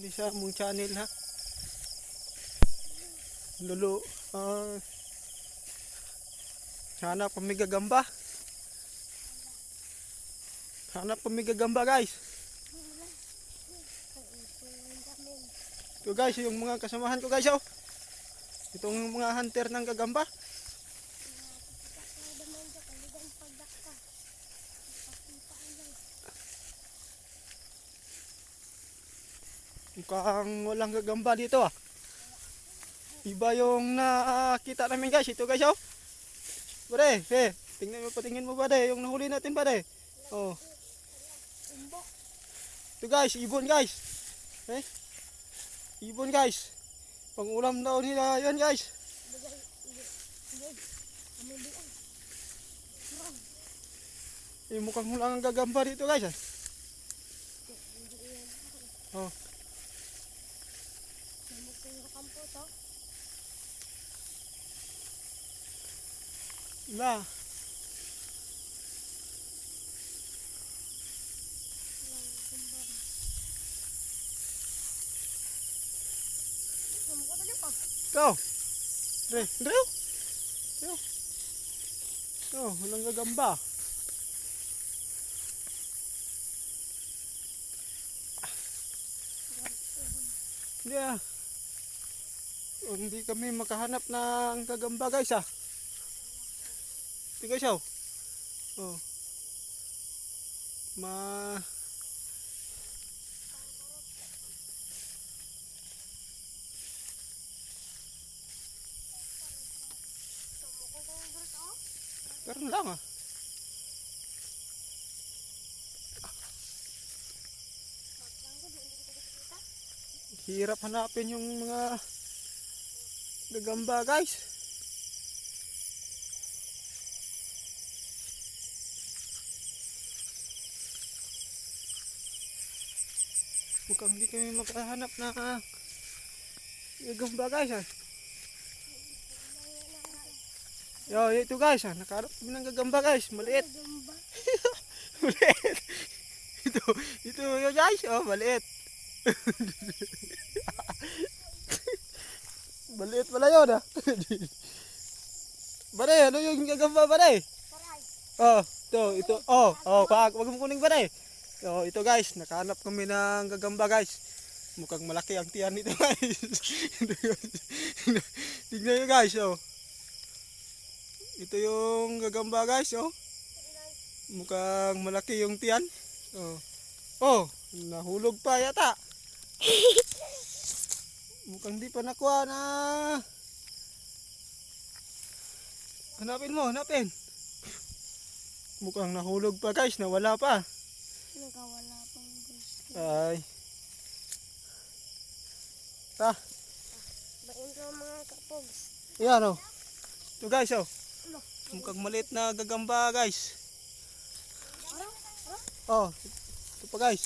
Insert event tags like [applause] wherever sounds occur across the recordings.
Hindi sa mong channel ha. Lolo, ah, hanap kami gagamba. Hanap kami gagamba guys. Ito guys, yung mga kasamahan ko guys oh. Itong mga hunter ng gagamba. Mukhang walang gagamba dito ah. Iba yung nakita namin guys. Ito guys oh. Pare, eh, tingnan mo patingin mo ba yung nahuli natin pare. Oh. Ito guys, ibon guys. Eh? Ibon guys. Pangulam daw nila yan guys. Eh, mukhang wala ang gagamba dito guys ah. Oh. La. Ikaw. Dre, Dre. Yo. Yo, walang gagamba. Hindi. Oh, hindi kami makahanap ng gagamba guys ah. Ito guys oh. Oh. Ma Karon lang ah. Hirap hanapin yung mga gagamba guys. Mukhang hindi kami makahanap na guys ah. Yo, ito guys ah, nakaharap kami ng gagamba guys, maliit. [laughs] maliit. ito, ito yun guys, oh, maliit. [laughs] maliit pala yun ah. [laughs] Bare, ano yung gagamba bare? Oh, ito, ito, oh, oh, wag, wag mo kuning bare. So, ito guys, nakahanap kami ng gagamba guys. Mukhang malaki ang tiyan nito [laughs] guys. Tignan nyo guys, oh. Ito yung gagamba guys, oh. Mukhang malaki yung tiyan. Oh. Oh, nahulog pa yata. Mukhang di pa nakuha na. Hanapin mo, hanapin. Mukhang nahulog pa guys, nawala pa. Nakawala pang gusto. Ay. Ta, Bain ko mga kapogs. yan oh. Ito guys, oh. Mukhang maliit na gagamba guys. Oh, ito pa guys.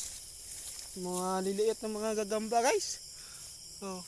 Mga liliit na mga gagamba guys. Oh.